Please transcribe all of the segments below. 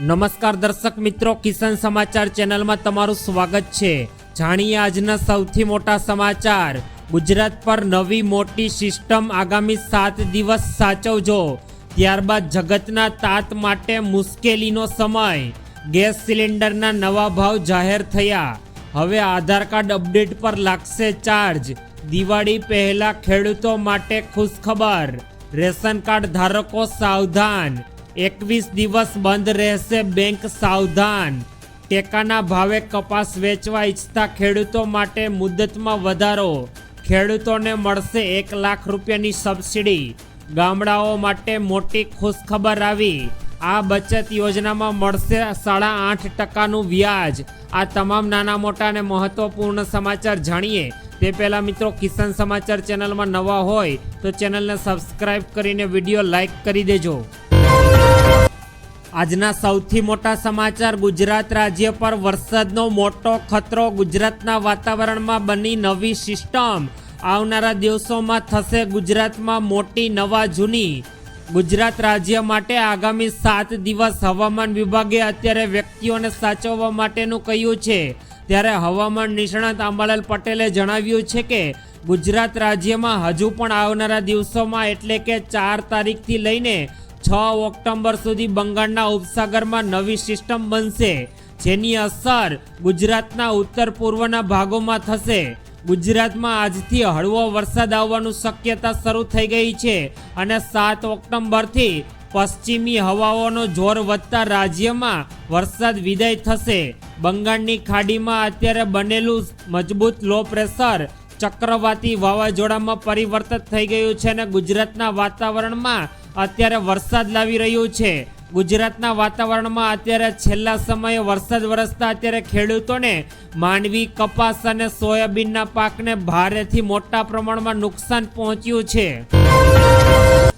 નમસ્કાર દર્શક મિત્રો, કિસાન સમાચાર ચેનલમાં તમારું સ્વાગત છે. જાણીએ આજના સૌથી મોટા સમાચાર. ગુજરાત પર નવી મોટી સિસ્ટમ આગામી સાત દિવસ સાચવજો. ત્યારબાદ જગતના તાત માટે મુશ્કેલીનો સમય. ગેસ સિલિન્ડરના નવા ભાવ જાહેર થયા. હવે આધાર કાર્ડ અપડેટ પર લાગશે ચાર્જ. દિવાળી પહેલા ખેડૂતો માટે ખુશખબર. રેશન કાર્ડ ધારકો સાવધાન. એકવીસ દિવસ બંધ રહેશે બેંક સાવધાન. ટેકાના ભાવે કપાસ વેચવા ઈચ્છતા ખેડૂતો માટે મુદતમાં વધારો. ખેડૂતોને મળશે એક લાખ રૂપિયાની સબસિડી. ગામડાઓ માટે મોટી ખુશખબર આવી. આ બચત યોજનામાં મળશે સાડા આઠ ટકાનું વ્યાજ. આ તમામ નાના મોટા અને મહત્વપૂર્ણ સમાચાર જાણીએ. તે પહેલાં મિત્રો કિસાન સમાચાર ચેનલમાં નવા હોય તો ચેનલને સબસ્ક્રાઈબ કરીને વીડિયો લાઈક કરી દેજો. આજના સૌથી મોટા સમાચાર ગુજરાત રાજ્ય પર વરસાદનો મોટો ખતરો ગુજરાતના વાતાવરણમાં બની નવી સિસ્ટમ. આવનારા દિવસોમાં થશે ગુજરાતમાં મોટી નવા જૂની. ગુજરાત રાજ્ય માટે આગામી સાત દિવસ હવામાન વિભાગે અત્યારે વ્યક્તિઓને સાચવવા માટેનું કહ્યું છે. ત્યારે હવામાન નિષ્ણાત અંબાલાલ પટેલે જણાવ્યું છે કે, ગુજરાત રાજ્યમાં હજુ પણ આવનારા દિવસોમાં એટલે કે ચાર તારીખથી લઈને છ ઓક્ટોબર સુધી બંગાળના ઉપસાગરમાં નવી સિસ્ટમ બનશે, જેની અસર ગુજરાતના ઉત્તર પૂર્વના ભાગોમાં થશે. ગુજરાતમાં આજથી હળવો વરસાદ આવવાનું શક્યતા શરૂ થઈ ગઈ છે અને સાત ઓક્ટોબરથી પશ્ચિમી હવાઓનો જોર વધતા રાજ્યમાં વરસાદ વિદાય થશે. બંગાળની ખાડીમાં અત્યારે બનેલું મજબૂત લો પ્રેશર ચક્રવાતી વાવાઝોડામાં પરિવર્તિત થઈ ગયું છે અને ગુજરાતના વાતાવરણમાં અત્યારે વરસાદ લાવી રહ્યું છે. ગુજરાતના વાતાવરણમાં અત્યારે છેલ્લા સમયે વરસાદ વરસતા અત્યારે ખેડૂતોને માંડવી, કપાસ અને સોયાબીનના પાકને ભારેથી મોટા પ્રમાણમાં નુકસાન પહોંચ્યું છે.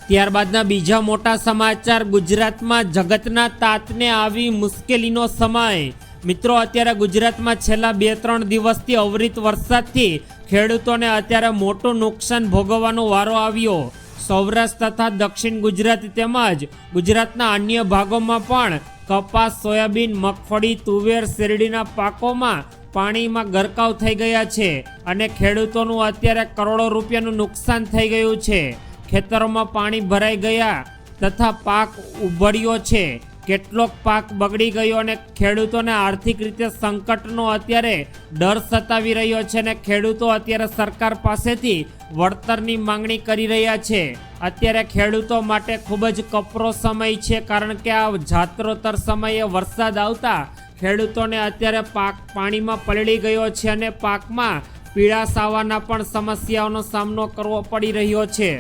ત્યારબાદના બીજા મોટા સમાચાર, ગુજરાતમાં જગતના તાતને આવી મુશ્કેલીનો સમય. મિત્રો, અત્યારે ગુજરાતમાં છેલ્લા બે ત્રણ દિવસથી અવિરત વરસાદથી ખેડૂતોને અત્યારે મોટું નુકસાન ભોગવવાનો વારો આવ્યો. સૌરાષ્ટ્ર તથા દક્ષિણ ગુજરાત તેમજ ગુજરાતના અન્ય ભાગોમાં પણ કપાસ, સોયાબીન, મગફળી, તુવેર, શેરડીના પાકોમાં પાણીમાં ગરકાવ થઈ ગયા છે અને ખેડૂતોનું અત્યારે કરોડો રૂપિયાનું નુકસાન થઈ ગયું છે. ખેતરોમાં પાણી ભરાઈ ગયા તથા પાક ઉભર્યો છે. કેટલોક પાક બગડી ગયો અને ખેડૂતોને આર્થિક રીતે સંકટનો અત્યારે ડર સતાવી રહ્યો છે અને ખેડૂતો અત્યારે સરકાર પાસેથી વળતરની માંગણી કરી રહ્યા છે. અત્યારે ખેડૂતો માટે ખૂબ જ કપરો સમય છે કારણ કે આ જાત્રોતર સમયે વરસાદ આવતા ખેડૂતોને અત્યારે પાક પાણીમાં પલળી ગયો છે અને પાકમાં પીળાશ આવવાના પણ સમસ્યાઓનો સામનો કરવો પડી રહ્યો છે.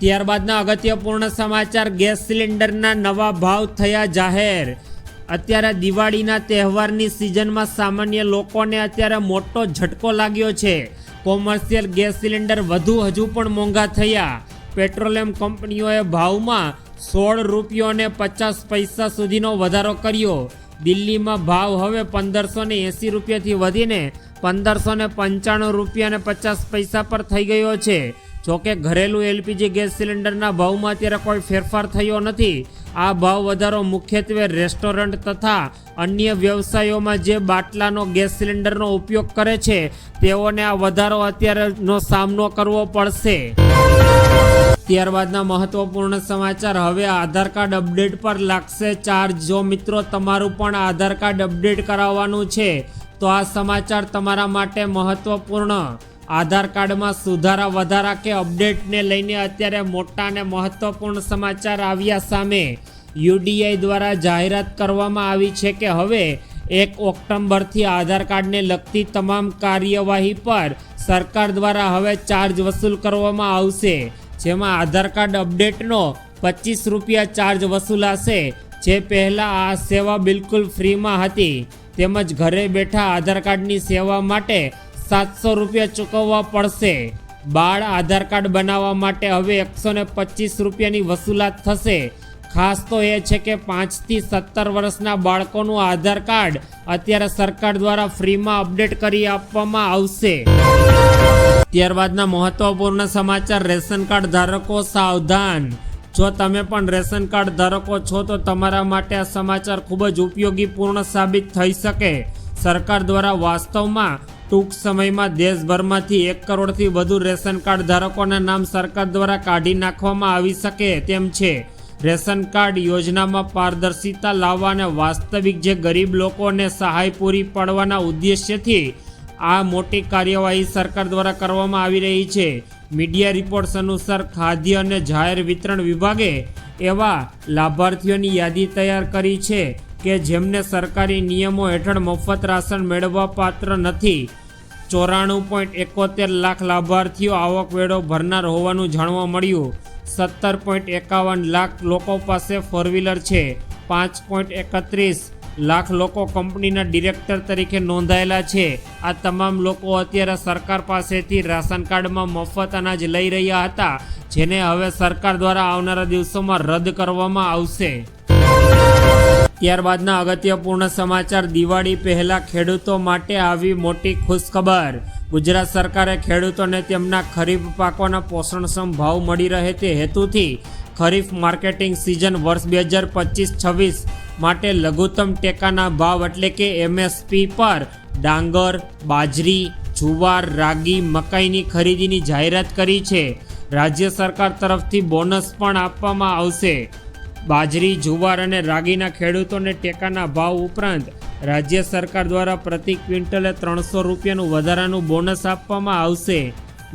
ત્યારબાદના અગત્યપૂર્ણ સમાચાર, ગેસ સિલિન્ડરના નવા ભાવ થયા જાહેર. અત્યારે દિવાળીના તહેવારની સિઝનમાં સામાન્ય લોકોને અત્યારે મોટો ઝટકો લાગ્યો છે. કોમર્શિયલ ગેસ સિલિન્ડર વધુ હજુ પણ મોંઘા થયા. પેટ્રોલિયમ કંપનીઓએ ભાવમાં સોળ રૂપિયો અને પચાસ પૈસા સુધીનો વધારો કર્યો. દિલ્હીમાં ભાવ હવે પંદરસો ને એંસી રૂપિયાથી વધીને પંદરસો ને પંચાણું રૂપિયા અને પચાસ પૈસા પર થઈ ગયો છે. જોકે ઘરેલું એલપીજી ગેસ સિલિન્ડરના ભાવમાં અત્યારે કોઈ ફેરફાર થયો નથી. આ ભાવ વધારો મુખ્યત્વે રેસ્ટોરન્ટ તથા અન્ય વ્યવસાયોમાં જે બાટલાનો ગેસ સિલિન્ડરનો ઉપયોગ કરે છે, તેઓને આ વધારો અત્યારેનો સામનો કરવો પડશે. ત્યારબાદના મહત્વપૂર્ણ સમાચાર. હવે આધાર કાર્ડ અપડેટ પર લાગશે ચાર્જ. જો મિત્રો, તમારું પણ આધાર કાર્ડ અપડેટ કરાવવાનું છે, તો આ સમાચાર તમારા માટે મહત્વપૂર્ણ. આધાર કાર્ડમાં સુધારા વધારા કે અપડેટને લઈને અત્યારે મોટા અને મહત્વપૂર્ણ સમાચાર આવ્યા સામે. યુડીઆઈ દ્વારા જાહેરાત કરવામાં આવી છે કે હવે એક ઓક્ટોબરથી આધાર કાર્ડને લગતી તમામ કાર્યવાહી પર સરકાર દ્વારા હવે ચાર્જ વસૂલ કરવામાં આવશે. જેમાં આધાર કાર્ડ અપડેટનો પચીસ રૂપિયા ચાર્જ વસૂલાશે. જે પહેલાં આ સેવા બિલકુલ ફ્રીમાં હતી. તેમજ ઘરે બેઠા આધાર કાર્ડની સેવા માટે સાતસો રૂપિયા ચૂકવવા પડશે. બાળ આધાર કાર્ડ બનાવવા માટે હવે એકસો ને પચીસ રૂપિયાની વસૂલાત થશે. ખાસ તો એ છે કે પાંચથી સત્તર વર્ષના બાળકોનું આધાર કાર્ડ અત્યારે સરકાર દ્વારા ફ્રીમાં અપડેટ કરી આપવામાં આવશે. ત્યારબાદના મહત્વપૂર્ણ સમાચાર, રેશન કાર્ડ ધારકો સાવધાન. જો તમે પણ રેશન કાર્ડ ધારકો છો તો તમારા માટે આ સમાચાર ખૂબ જ ઉપયોગીપૂર્ણ સાબિત થઈ શકે. સરકાર દ્વારા વાસ્તવમાં ટૂંક સમયમાં દેશભરમાંથી એક કરોડથી વધુ રેશન કાર્ડ ધારકોના નામ સરકાર દ્વારા કાઢી નાખવામાં આવી શકે તેમ છે. રેશન કાર્ડ યોજનામાં પારદર્શિતા લાવવા અને વાસ્તવિક જે ગરીબ લોકોને સહાય પૂરી પાડવાના ઉદ્દેશ્યથી આ મોટી કાર્યવાહી સરકાર દ્વારા કરવામાં આવી રહી છે. મીડિયા રિપોર્ટ્સ અનુસાર ખાદ્ય અને જાહેર વિતરણ વિભાગે એવા લાભાર્થીઓની યાદી તૈયાર કરી છે. કે જેમને સરકારી નિયમો હેઠળ મફત રાશન મેળવવા પાત્ર નથી. ચોરાણું પોઈન્ટ એકોતેર લાખ લાભાર્થીઓ આવકવેરો ભરનાર હોવાનું જાણવા મળ્યું. સત્તર પોઈન્ટ એકાવન લાખ લોકો પાસે ફોર વ્હીલર છે. પાંચ પોઈન્ટ એકત્રીસ લાખ લોકો કંપનીના ડિરેક્ટર તરીકે નોંધાયેલા છે. આ તમામ લોકો અત્યારે સરકાર પાસેથી રાશન કાર્ડમાં મફત અનાજ લઈ રહ્યા હતા, જેને હવે સરકાર દ્વારા આવનારા દિવસોમાં રદ કરવામાં આવશે. ત્યારબાદના અગત્યપૂર્ણ સમાચાર, દિવાળી પહેલા ખેડૂતો માટે આવી મોટી ખુશખબર. ગુજરાત સરકારે ખેડૂતોને તેમના ખરીફ પાકોના પોષણક્ષમ ભાવ મળી રહે તે હેતુથી ખરીફ માર્કેટિંગ સિઝન વર્ષ બે હજાર પચીસ છવ્વીસ માટે લઘુત્તમ ટેકાના ભાવ એટલે કે એમએસપી પર ડાંગર, બાજરી, જુવાર, રાગી મકાઈની ખરીદીની જાહેરાત કરી છે. રાજ્ય સરકાર તરફથી બોનસ પણ આપવામાં આવશે. બાજરી, જુવાર અને રાગીના ખેડૂતોને ટેકાના ભાવ ઉપરાંત રાજ્ય સરકાર દ્વારા પ્રતિ ક્વિન્ટલે ત્રણસો રૂપિયાનું વધારાનું બોનસ આપવામાં આવશે.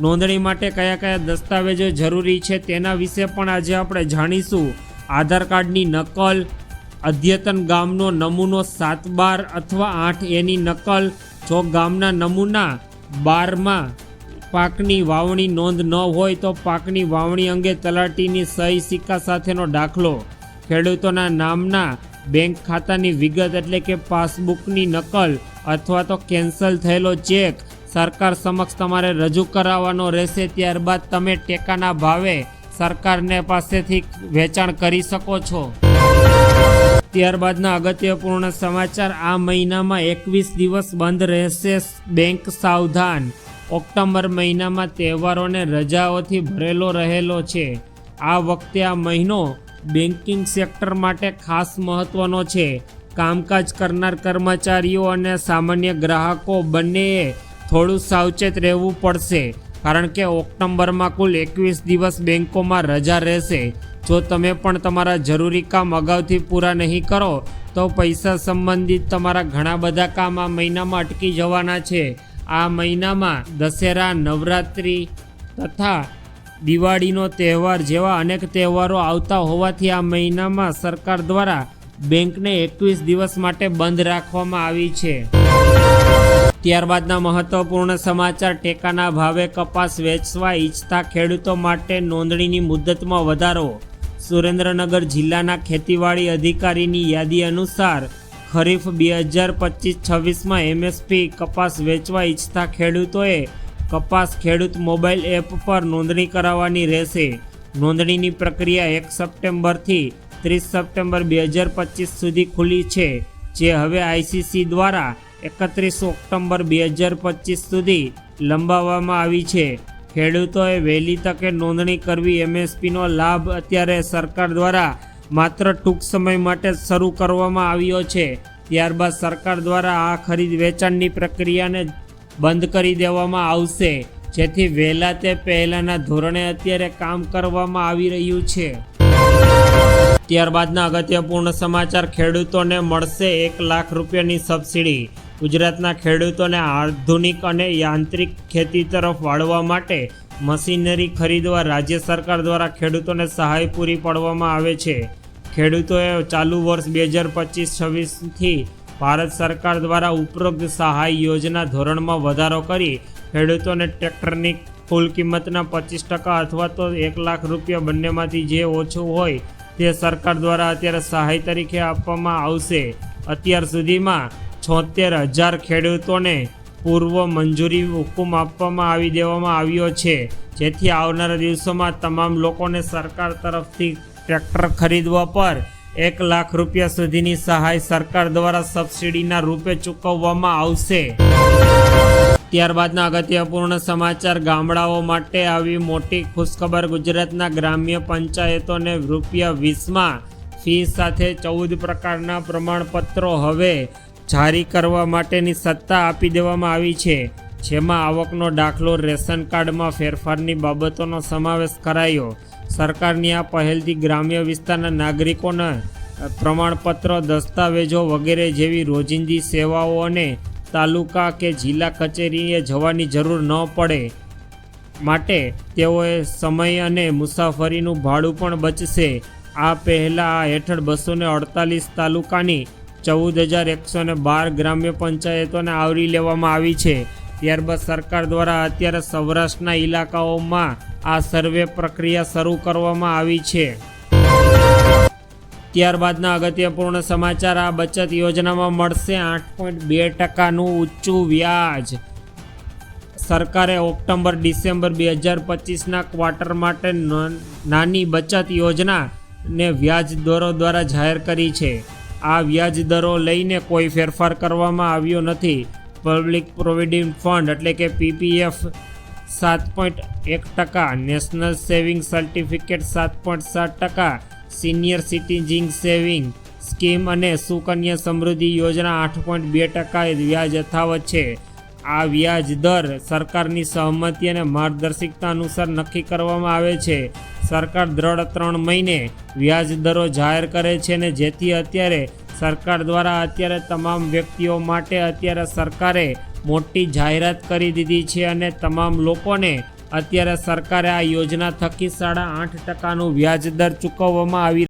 નોંધણી માટે કયા કયા દસ્તાવેજો જરૂરી છે તેના વિશે પણ આજે આપણે જાણીશું. આધાર કાર્ડની નકલ, અદ્યતન ગામનો નમૂનો સાત બાર અથવા આઠ એની નકલ, જો ગામના નમૂના બારમાં પાકની વાવણી નોંધ ન હોય તો પાકની વાવણી અંગે તલાટીની સહી સિક્કા સાથેનો દાખલો. ખેડૂતોના નામના બેંક ખાતાની વિગત એટલે કે પાસબુકની નકલ અથવા તો કેન્સલ થયેલો ચેક સરકાર સમક્ષ તમારે રજૂ કરાવવાનો રહેશે. ત્યારબાદ તમે ટેકાના ભાવે સરકારને પાસેથી વેચાણ કરી શકો છો. ત્યારબાદના અગત્યપૂર્ણ સમાચાર, આ મહિનામાં એકવીસ દિવસ બંધ રહેશે બેંક સાવધાન. ઓક્ટોબર મહિનામાં તહેવારોને રજાઓથી ભરેલો રહેલો છે. આ વખતે આ મહિનો બેન્કિંગ સેક્ટર માટે ખાસ મહત્વનો છે. કામકાજ કરનાર કર્મચારીઓ અને સામાન્ય ગ્રાહકો બંનેએ થોડું સાવચેત રહેવું પડશે. કારણ કે ઓક્ટોબરમાં કુલ એકવીસ દિવસ બેંકોમાં રજા રહેશે. જો તમે પણ તમારા જરૂરી કામ અગાઉથી પૂરા નહીં કરો, તો પૈસા સંબંધિત તમારા ઘણા બધા કામ આ મહિનામાં અટકી જવાના છે. આ મહિનામાં દશેરા, નવરાત્રિ તથા દિવાળીનો તહેવાર જેવા અનેક તહેવારો આવતા હોવાથી આ મહિનામાં સરકાર દ્વારા બેંકને એકવીસ દિવસ માટે બંધ રાખવામાં આવી છે. ત્યારબાદના મહત્વપૂર્ણ સમાચાર, ટેકાના ભાવે કપાસ વેચવા ઈચ્છતા ખેડૂતો માટે નોંધણીની મુદતમાં વધારો. સુરેન્દ્રનગર જિલ્લાના ખેતીવાડી અધિકારીની યાદી અનુસાર ખરીફ બે હજાર પચીસ છવ્વીસમાં એમએસપી કપાસ વેચવા ઈચ્છતા ખેડૂતોએ કપાસ ખેડૂત મોબાઈલ એપ પર નોંધણી કરાવવાની રહેશે. નોંધણીની પ્રક્રિયા એક સપ્ટેમ્બરથી ત્રીસ સપ્ટેમ્બર બે હજાર પચીસ સુધી ખુલ્લી છે, જે હવે આઈસીસી દ્વારા એકત્રીસ ઓક્ટોબર બે હજાર પચીસ સુધી લંબાવવામાં આવી છે. ખેડૂતોએ વહેલી તકે નોંધણી કરવી એમએસપીનો લાભ અત્યારે સરકાર દ્વારા માત્ર ટૂંક સમય માટે શરૂ કરવામાં આવ્યો છે. ત્યારબાદ સરકાર દ્વારા આ ખરીદ વેચાણની પ્રક્રિયાને બંધ કરી દેવામાં આવશે. જેથી વહેલા તે પહેલાંના ધોરણે અત્યારે કામ કરવામાં આવી રહ્યું છે. ત્યારબાદના અગત્યપૂર્ણ સમાચાર ખેડૂતોને મળશે એક લાખ રૂપિયાની સબસિડી. ગુજરાતના ખેડૂતોને આધુનિક અને યાંત્રિક ખેતી તરફ વાળવા માટે મશીનરી ખરીદવા રાજ્ય સરકાર દ્વારા ખેડૂતોને સહાય પૂરી પાડવામાં આવે છે. ખેડૂતોએ ચાલુ વર્ષ બે હજાર પચીસ છવ્વીસથી ભારત સરકાર દ્વારા ઉપરોક્ત સહાય યોજના ધોરણમાં વધારો કરી ખેડૂતોને ટ્રેક્ટરની કુલ કિંમતના પચીસ ટકા અથવા તો એક લાખ રૂપિયા બંનેમાંથી જે ઓછું હોય તે સરકાર દ્વારા અત્યારે સહાય તરીકે આપવામાં આવશે. અત્યાર સુધીમાં છોતેર હજાર ખેડૂતોને પૂર્વ મંજૂરી હુકુમ આપવામાં આવી દેવામાં આવ્યો છે. જેથી આવનારા દિવસોમાં તમામ લોકોને સરકાર તરફથી ટ્રેક્ટર ખરીદવા પર એક લાખ રૂપિયા સુધીની સહાય સરકાર દ્વારા સબસિડીના રૂપે ચૂકવવામાં આવશે. ત્યારબાદના અગત્યપૂર્ણ સમાચાર, ગામડાઓ માટે આવી મોટી ખુશખબર ગુજરાતના ગ્રામ્ય પંચાયતોને રૂપિયા વીસમાં ફી સાથે ચૌદ પ્રકારના પ્રમાણપત્રો હવે જારી કરવા માટેની સત્તા આપી દેવામાં આવી છે. જેમાં આવકનો દાખલો રેશન કાર્ડમાં ફેરફારની બાબતોનો સમાવેશ કરાયો. સરકારની આ પહેલથી ગ્રામ્ય વિસ્તારના નાગરિકોને પ્રમાણપત્ર, દસ્તાવેજો વગેરે જેવી રોજિંદી સેવાઓ અને તાલુકા કે જિલ્લા કચેરીએ જવાની જરૂર ન પડે માટે તેઓએ સમય અને મુસાફરીનું ભાડું પણ બચશે. આ પહેલાં હેઠળ બસો ને અડતાલીસ તાલુકાની ચૌદ હજાર એકસો ને બાર ગ્રામ્ય પંચાયતોને આવરી લેવામાં આવી છે. ત્યારબાદ સરકાર દ્વારા અત્યારે સૌરાષ્ટ્રના ઇલાકાઓમાં આ સર્વે પ્રક્રિયા શરૂ કરવામાં આવી છે. ત્યારબાદના અગત્યપૂર્ણ સમાચાર, આ બચત યોજનામાં મળશે આઠ પોઈન્ટ બે ટકાનું ઊંચું વ્યાજ. સરકારે ઓક્ટોબર ડિસેમ્બર બે હજાર પચીસના ક્વાર્ટર માટે નાની બચત યોજનાને વ્યાજ દરો દ્વારા જાહેર કરી છે. આ વ્યાજ દરો લઈને કોઈ ફેરફાર કરવામાં આવ્યો નથી. પબ્લિક પ્રોવિડન્ટ ફંડ એટલે કે પીપીએફ સાત પોઈન્ટ એક ટકા, નેશનલ સેવિંગ સર્ટિફિકેટ સાત પોઈન્ટ સાત ટકા, સિનિયર સિટીઝિંગ સેવિંગ સ્કીમ અને સુકન્યા સમૃદ્ધિ યોજના આઠ પોઈન્ટ બે ટકા વ્યાજ યથાવત છે. આ વ્યાજ દર સરકારની સહમતિ અને માર્ગદર્શિકતા અનુસાર નક્કી કરવામાં આવે છે. સરકાર દ્રઢ ત્રણ મહિને વ્યાજ દરો જાહેર કરે છે અને જેથી અત્યારે સરકાર દ્વારા અત્યારે તમામ વ્યક્તિઓ માટે અત્યારે સરકારે મોટી જાહેરાત કરી દીધી છે અને તમામ લોકોને અત્યારે સરકારે આ યોજના થકી સાડા આઠ ટકાનું વ્યાજ દર ચૂકવવામાં આવી